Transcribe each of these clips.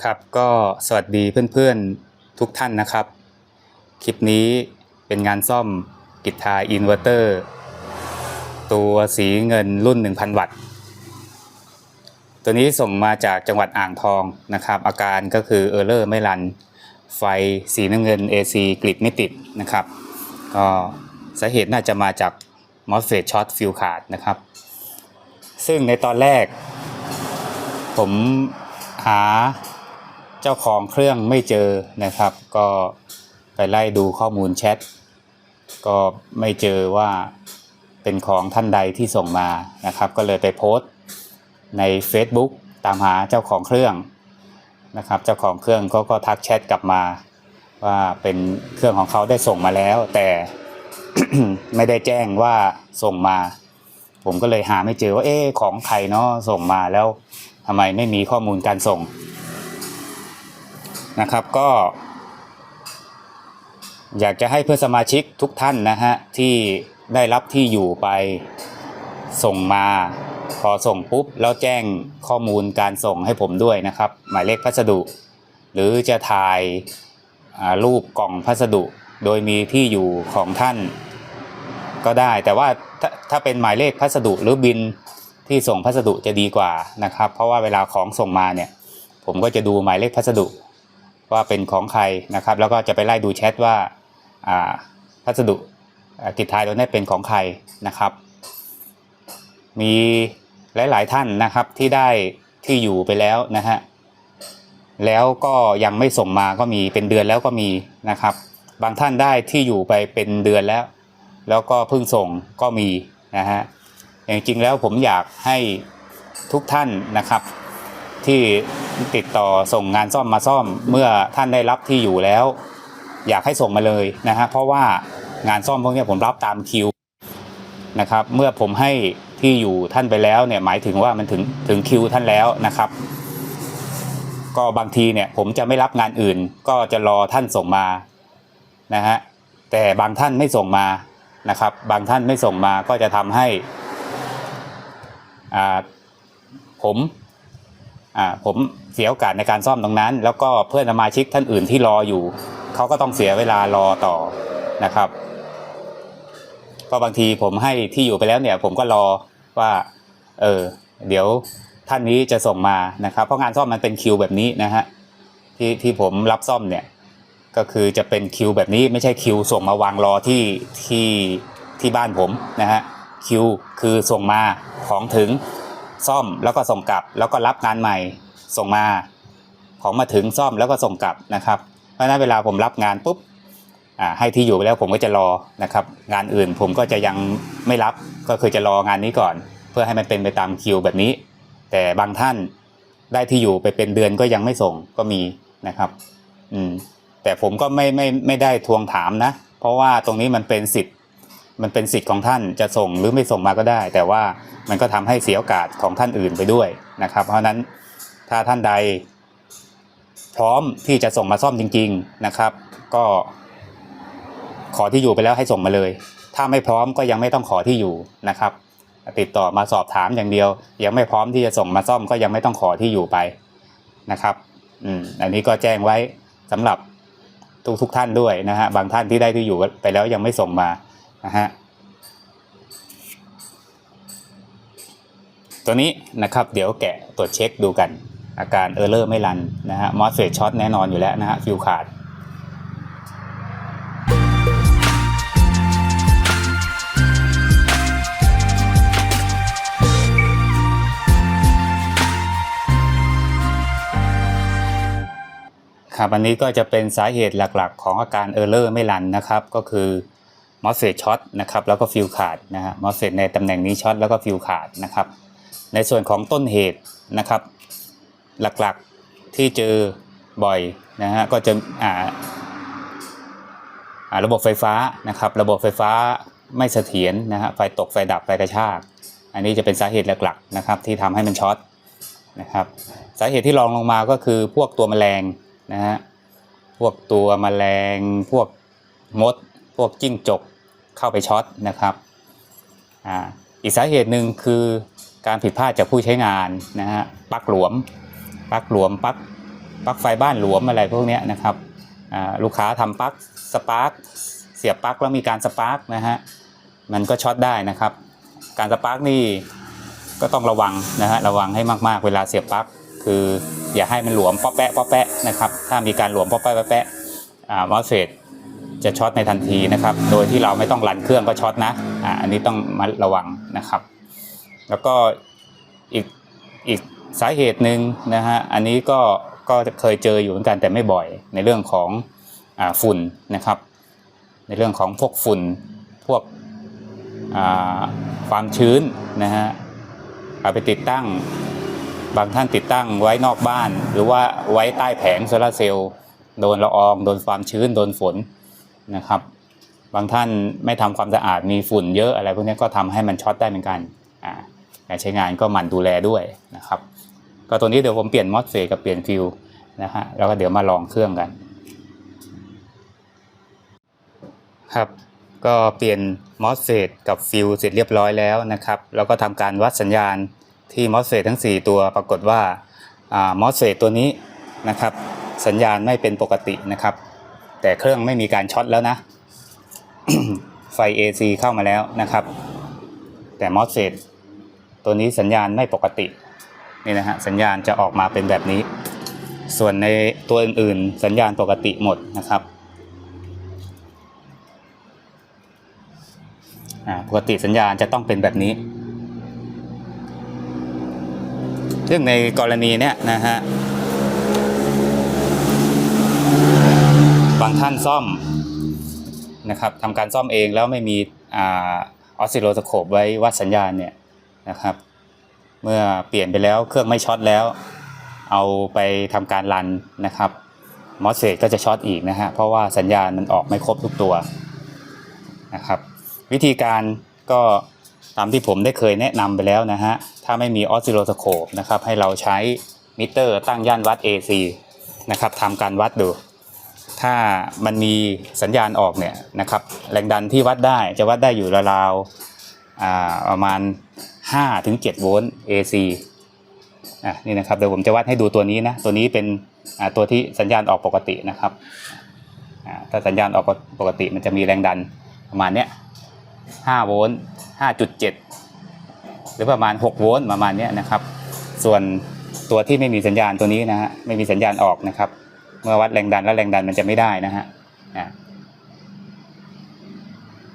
ครับก็สวัสดีเพื่อนๆทุกท่านนะครับ คลิปนี้เป็นงานซ่อมกิทาอินเวอร์เตอร์ ตัวสีเงินรุ่น 1,000 วัตต์ ตัวนี้ส่งมาจากจังหวัดอ่างทองนะครับ อาการก็คือเออร์เลอร์ไม่รัน ไฟสีน้ำเงิน AC กริดไม่ติดนะครับก็สาเหตุน่าจะมาจากมอสเฟตช็อตฟิวขาดนะครับ ซึ่งในตอนแรก ผมหา เจ้าของเครื่องไม่เจอนะครับ ก็ไปไล่ดูข้อมูลแชทก็ไม่เจอว่าเป็นของท่านใดที่ส่งมานะครับ ก็เลยไปโพสต์ใน Facebook ตามหาเจ้าของเครื่องนะครับ เจ้าของเครื่องเขาก็ทักแชทกลับมา ว่าเป็นเครื่องของเขาได้ส่งมาแล้ว แต่ไม่ได้แจ้งว่าส่งมา ผมก็เลยหาไม่เจอว่าเอ๊ะของใครเนาะส่งมาแล้วทำไมไม่มีข้อมูลการส่ง นะครับก็ อยากจะให้เพื่อนสมาชิกทุกท่านนะฮะที่ได้รับที่อยู่ไปส่งมาพอส่งปุ๊บแล้วแจ้งข้อมูลการส่งให้ผมด้วยนะครับ หมายเลขพัสดุ หรือจะถ่ายรูปกล่องพัสดุ โดยมีที่อยู่ของท่าน ก็ได้แต่ว่าถ้าถ้าเป็นหมายเลขพัสดุหรือบินที่ส่งพัสดุจะดีกว่านะครับ เพราะว่าเวลาของส่งมาเนี่ย ผมก็จะดูหมายเลขพัสดุ ว่าเป็นของใครนะครับ แล้วก็จะไปไล่ดูแชทว่าอ่าพัสดุติดท้ายตัวนี้เป็นของใครนะครับ มีหลาย ๆ ท่านนะครับที่ได้ที่อยู่ไปแล้วนะฮะแล้วก็ยังไม่ส่งมาก็มีเป็นเดือนแล้วก็มีนะครับ บางท่านได้ที่อยู่ไปเป็นเดือนแล้ว แล้วก็เพิ่งส่งก็มีนะฮะอย่างจริงแล้วผมอยากให้ทุกท่านนะครับ ที่ติดต่อส่งงานซ่อมมาซ่อม เมื่อท่านได้รับที่อยู่แล้ว อยากให้ส่งมาเลยนะฮะเพราะว่างานซ่อมพวกนี้ผมรับตามคิวนะครับเมื่อผมให้ที่อยู่ท่านไปแล้วเนี่ยหมายถึงว่ามันถึงถึงคิวท่านแล้วนะครับ ก็บางทีเนี่ยผมจะไม่รับงานอื่น ก็จะรอท่านส่งมานะฮะแต่บางท่านไม่ส่งมานะครับ บางท่านไม่ส่งมาก็จะทำให้อ่าผม อ่าผมเสียโอกาสในการซ่อมตรงนั้น แล้วก็เพื่อนสมาชิกท่านอื่นที่รออยู่เขาก็ต้องเสียเวลารอต่อนะครับก็บางทีผมให้ที่อยู่ไปแล้วเนี่ย ผมก็รอว่า เออ เดี๋ยวท่านนี้จะส่งมานะครับ เพราะงานซ่อมมันเป็นคิวแบบนี้นะฮะที่ที่ผมรับซ่อมเนี่ยก็คือจะเป็นคิวแบบนี้ไม่ใช่คิวส่งมาวางรอที่ที่ที่บ้านผมนะฮะคิวคือส่งมาของถึง ซ่อมแล้วก็ส่งกลับ แล้วก็รับงานใหม่ส่งมา ของมาถึงซ่อมแล้วก็ส่งกลับนะครับ เพราะนั้นเวลาผมรับงานปุ๊บอ่าให้ที่อยู่ไปแล้วผมก็จะรอนะครับงานอื่นผมก็จะยังไม่รับก็คือจะรองานนี้ก่อน เพื่อให้มันเป็นไปตามคิวแบบนี้ แต่บางท่านได้ที่อยู่ไปเป็นเดือนก็ยังไม่ส่งก็มีนะครับอืมแต่ผมก็ไม่ไม่ไม่ได้ทวงถามนะ เพราะว่าตรงนี้มันเป็นสิทธิ์ มันเป็นสิทธิ์ของท่านจะส่งหรือไม่ส่งมาก็ได้ แต่ว่ามันก็ทำให้เสียโอกาสของท่านอื่นไปด้วยนะครับ เพราะฉะนั้นถ้าท่านใด พร้อมที่จะส่งมาซ่อมจริง ๆนะครับ ก็ขอที่อยู่ไปแล้วให้ส่งมาเลย ถ้าไม่พร้อมก็ยังไม่ต้องขอที่อยู่นะครับ ติดต่อมาสอบถามอย่างเดียว ยังไม่พร้อมที่จะส่งมาซ่อมก็ยังไม่ต้องขอที่อยู่ไปนะครับอืมอันนี้ก็แจ้งไว้สำหรับทุกทุกท่านด้วยนะฮะบางท่านที่ได้ที่อยู่ไปแล้วยังไม่ส่งมา นะฮะตัวนี้นะครับเดี๋ยวแกะตรวจเช็คดูกัน อาการเออร์เลอร์ไม่รันนะฮะมอสเฟตช็อตแน่นอนอยู่แล้วนะฮะฟิวขาดครับอันนี้ก็จะเป็นสาเหตุหลักๆ ของอาการเออร์เลอร์ไม่รันนะครับ ก็คือ มอสเฟตช็อตนะครับแล้วก็ฟิวขาดนะฮะมอสเฟตในตำแหน่งนี้ช็อตแล้วก็ฟิวขาดนะครับ ในส่วนของต้นเหตุนะครับ หลักๆที่เจอบ่อยนะฮะก็จะอ่าอ่าระบบไฟฟ้านะครับ ระบบไฟฟ้าไม่เสถียรนะฮะไฟตกไฟดับไฟกระชากอันนี้จะเป็นสาเหตุหลักๆนะครับ ที่ทำให้มันช็อตนะครับ สาเหตุที่รองลงมาก็คือพวกตัวแมลงนะฮะพวกตัวแมลง พวกมด พวกจิ้งจก เข้าไปช็อตนะครับอีกสาเหตุหนึ่งคือการผิดพลาดจากผู้ใช้งานนะฮะปลั๊กหลวมปลั๊กหลวมปลั๊กปลั๊กไฟบ้านหลวมอะไรพวกนี้นะครับลูกค้าทำปลั๊กสปาร์กเสียบปลั๊กแล้วมีการสปาร์กนะฮะมันก็ช็อตได้นะครับ การสปาร์กนี่ก็ต้องระวังนะฮะระวังให้มากๆเวลาเสียบปลั๊กคืออย่าให้มันหลวมป๊อแปะป๊อแปะนะครับถ้ามีการหลวมป๊อแปะป๊อแปะอ่ามอสเฟต จะช็อตในทันทีนะครับ โดยที่เราไม่ต้องรันเครื่องก็ช็อตนะอ่าอันนี้ต้องมาระวังนะครับ แล้วก็อีกอีกสาเหตุหนึ่งนะฮะอันนี้ก็ก็เคยเจออยู่เหมือนกันแต่ไม่บ่อยในเรื่องของอ่าฝุ่นนะครับ ในเรื่องของพวกฝุ่นพวกอ่าความชื้นนะฮะเอาไปติดตั้งบางท่านติดตั้งไว้นอกบ้าน หรือว่าไว้ใต้แผงโซลาเซลล์โดนละออง โดนความชื้น โดนฝน นะครับ บางท่านไม่ทำความสะอาดมีฝุ่นเยอะอะไรพวกนี้ก็ทำให้มันช็อตได้เหมือนกันอ่าการใช้งานก็หมั่นดูแลด้วยนะครับ ก็ตัวนี้เดี๋ยวผมเปลี่ยนมอสเฟตกับเปลี่ยนฟิวนะฮะแล้วก็เดี๋ยวมาลองเครื่องกัน ครับ ก็เปลี่ยนมอสเฟตกับฟิวเสร็จเรียบร้อยแล้วนะครับ แล้วก็ทำการวัดสัญญาณที่มอสเฟตทั้ง 4 ตัวปรากฏว่ามอสเฟตตัวนี้นะครับ สัญญาณไม่เป็นปกตินะครับ แต่เครื่องไม่มีการช็อตแล้วนะ ไฟ AC เข้ามาแล้วนะครับ แต่มอสเฟตตัวนี้สัญญาณไม่ปกตินี่นะฮะสัญญาณจะออกมาเป็นแบบนี้ ส่วนในตัวอื่นๆ สัญญาณปกติหมดนะครับปกติสัญญาณจะต้องเป็นแบบนี้ ซึ่งในกรณีเนี้ยนะฮะ บางท่านซ่อมนะครับทำการซ่อมเองแล้วไม่มีอออสซิโลสโคปไว้วัดสัญญาณเนี่ยนะครับ เมื่อเปลี่ยนไปแล้วเครื่องไม่ช็อตแล้ว เอาไปทำการรันนะครับมอสเฟตก็จะช็อตอีกนะฮะเพราะว่าสัญญาณมันออกไม่ครบทุกตัวนะครับ วิธีการก็ตามที่ผมได้เคยแนะนำไปแล้วนะฮะถ้าไม่มีออสซิโลสโคปนะครับให้เราใช้มิเตอร์ตั้งย่านวัด AC นะครับทำการวัดดู ถ้ามันมีสัญญาณออกเนี่ยนะครับแรงดันที่วัดได้จะวัดได้อยู่ราวๆประมาณ5ถึง7โวลต์ AC อะนี่นะครับเดี๋ยวผมจะวัดให้ดูตัวนี้นะตัวนี้เป็นตัวที่สัญญาณออกปกตินะครับถ้าสัญญาณออกปกติมันจะมีแรงดันประมาณเนี้ย5โวลต์5.7 หรือประมาณ 6 โวลต์ประมาณเนี้ยนะครับ ส่วนตัวที่ไม่มีสัญญาณตัวนี้นะฮะไม่มีสัญญาณออกนะครับ เมื่อวัดแรงดันแล้วแรงดันมันจะไม่ได้นะฮะอะ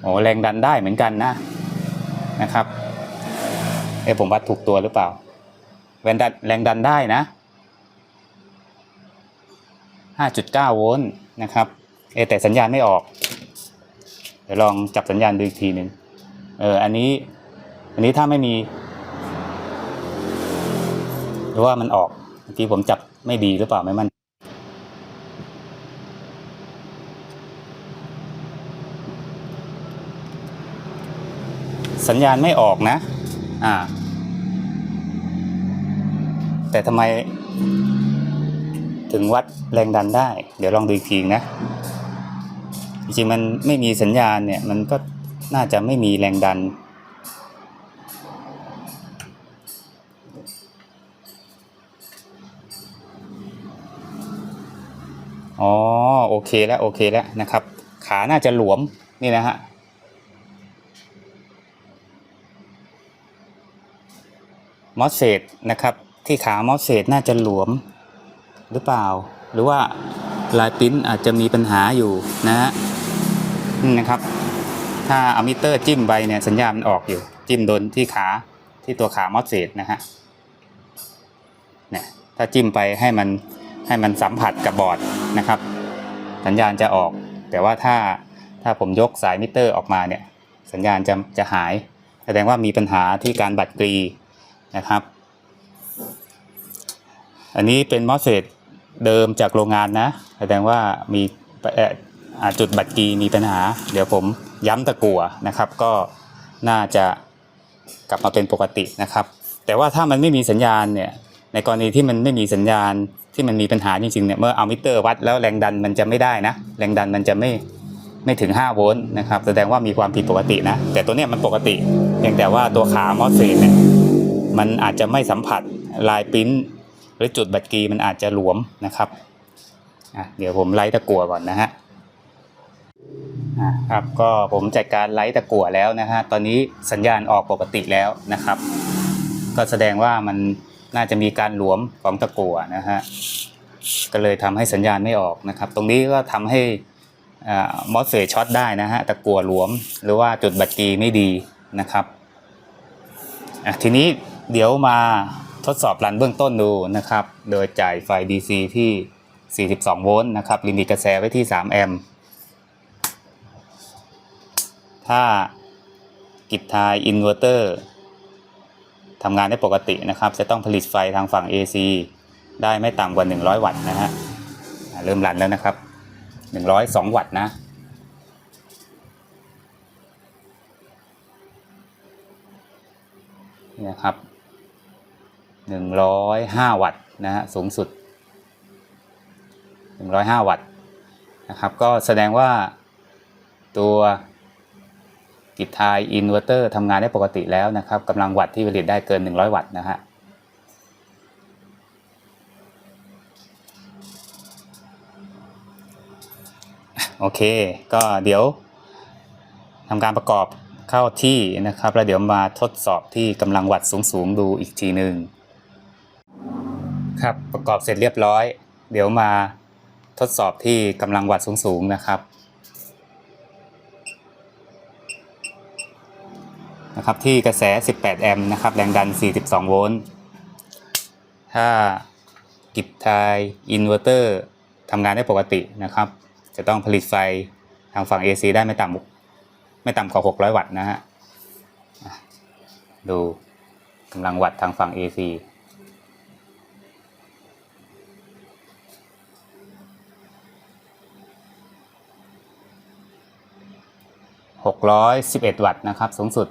โอ้แรงดันได้เหมือนกันนะนะครับเอ้ผมวัดถูกตัวหรือเปล่าแรงดันแรงดันได้นะ 5.9 โวลต์นะครับเอแต่สัญญาณไม่ออก เดี๋ยวลองจับสัญญาณดูอีกทีหนึ่งเอออันนี้อันนี้ถ้าไม่มี หรือว่ามันออกเมื่อกี้ผมจับไม่ดีหรือเปล่าไม่มั่น สัญญาณไม่ออกนะ อ่า แต่ทำไม ถึงวัดแรงดันได้ เดี๋ยวลองดูอีกทีนะ จริงๆมันไม่มีสัญญาณเนี่ย มันก็น่าจะไม่มีแรงดัน อ๋อ โอเคแล้ว โอเคแล้วนะครับ ขาน่าจะหลวม นี่นะฮะ มอสเซตนะครับ ที่ขามอสเซตน่าจะหลวมหรือเปล่า หรือว่าลายปิ้นอาจจะมีปัญหาอยู่นะฮะนี่นะครับ ถ้าอามิเตอร์จิ้มไปเนี่ยสัญญาณมันออกอยู่ จิ้มโดนที่ขาที่ตัวขามอสเซตนะฮะเนี่ยถ้าจิ้มไปให้มันให้มันสัมผัสกับบอร์ดนะครับ สัญญาณจะออก แต่ว่าถ้าถ้าผมยกสายมิเตอร์ออกมาเนี่ยสัญญาณจะจะหาย แสดงว่ามีปัญหาที่การบัดกรี นะครับ อันนี้เป็นมอสเฟตเดิมจากโรงงานนะ แสดงว่ามีจุดบัตรกีมีปัญหา เดี๋ยวผมย้ำตะกั่วนะครับ ก็น่าจะกลับมาเป็นปกตินะครับ แต่ว่าถ้ามันไม่มีสัญญาณเนี่ย ในกรณีที่มันไม่มีสัญญาณที่มันมีปัญหาจริงๆเนี่ย เมื่อเอามิเตอร์วัดแล้วแรงดันมันจะไม่ได้นะ แรงดันมันจะไม่ไม่ถึง 5 โวลต์นะครับ แสดงว่ามีความผิดปกตินะ แต่ตัวเนี้ยมันปกติเพียงแต่ว่าตัวขามอสเฟตเนี่ย มันอาจจะไม่สัมผัสลายปริ้นหรือจุดบัตรกีมันอาจจะหลวมนะครับเดี๋ยวผมไล่ตะกั่วก่อนนะฮะครับก็ผมจัดการไล่ตะกั่วแล้วนะฮะตอนนี้สัญญาณออกปกติแล้วนะครับ ก็แสดงว่ามันน่าจะมีการหลวมของตะกั่วนะฮะก็เลยทำให้สัญญาณไม่ออกนะครับ ตรงนี้ก็ทำให้มอสเฟช็อตได้นะฮะตะกั่วหลวม หรือว่าจุดบัตรกีไม่ดีนะครับทีนี้ เดี๋ยวมาทดสอบรันเบื้องต้นดูนะครับ โดยจ่ายไฟ DC ที่ 42 โวลต์นะครับลิมิตกระแสไว้ที่ 3 แอมป์ ถ้ากิจทายอินเวอร์เตอร์ทำงานได้ปกตินะครับ จะต้องผลิตไฟทางฝั่ง AC ได้ไม่ต่ำกว่า 100 วัตต์นะฮะเริ่มรันแล้วนะครับ 102 วัตต์นะนี่นะครับ 105 วัตต์นะฮะสูงสุด 105 วัตต์นะครับก็แสดงว่าตัวกิจทายอินเวอร์เตอร์ทำงานได้ปกติแล้วนะครับกำลังวัตต์ที่ผลิตได้เกิน 100 วัตต์นะฮะโอเค ก็เดี๋ยวทำการประกอบเข้าที่นะครับ แล้วเดี๋ยวมาทดสอบที่กำลังวัดสูงๆ ดูอีกทีหนึ่ง ครับประกอบเสร็จเรียบร้อย เดี๋ยวมาทดสอบที่กำลังวัดสูงๆนะครับนะครับที่กระแส 18 แอมป์นะครับ แรงดัน 42 โวลต์ ถ้ากิจทายอินเวอร์เตอร์ทำงานได้ปกตินะครับ จะต้องผลิตไฟทางฝั่ง AC ได้ไม่ต่ำไม่ต่ำกว่า 600 วัตต์นะฮะ ดูกำลังวัดทางฝั่ง AC 611 วัตต์นะครับ สูงสุด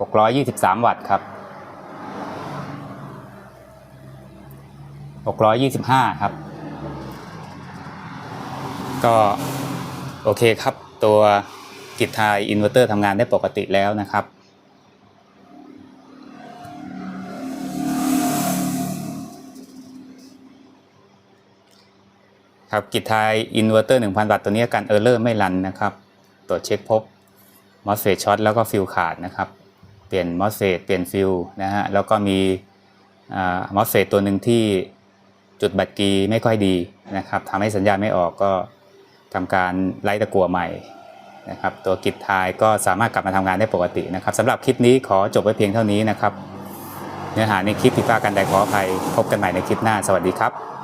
623 วัตต์ครับ625 ครับ ก็โอเคครับ ตัวกิจทยอินเวอร์เตอร์ทำงานได้ปกติแล้วนะครับ ครับกิจทายอินเวอร์เตอร์1,000วัตต์ตัวนี้การเออร์เลอร์ไม่รันนะครับตรวจเช็คพบมอสเฟตช็อตแล้วก็ฟิลขาดนะครับ เปลี่ยนมอสเฟตเปลี่ยนฟิลนะฮะแล้วก็มีมอสเฟตตัวหนึ่งที่จุดบัตรกีไม่ค่อยดีนะครับทำให้สัญญาณไม่ออกก็ทำการไล่ตะกัวใหม่นะครับตัวกิจทายก็สามารถกลับมาทำงานได้ปกตินะครับสำหรับคลิปนี้ขอจบไว้เพียงเท่านี้นะครับ เนื้อหาในคลิปผิดพลาดกันใดขออภัยพบกันใหม่ในคลิปหน้าสวัสดีครับ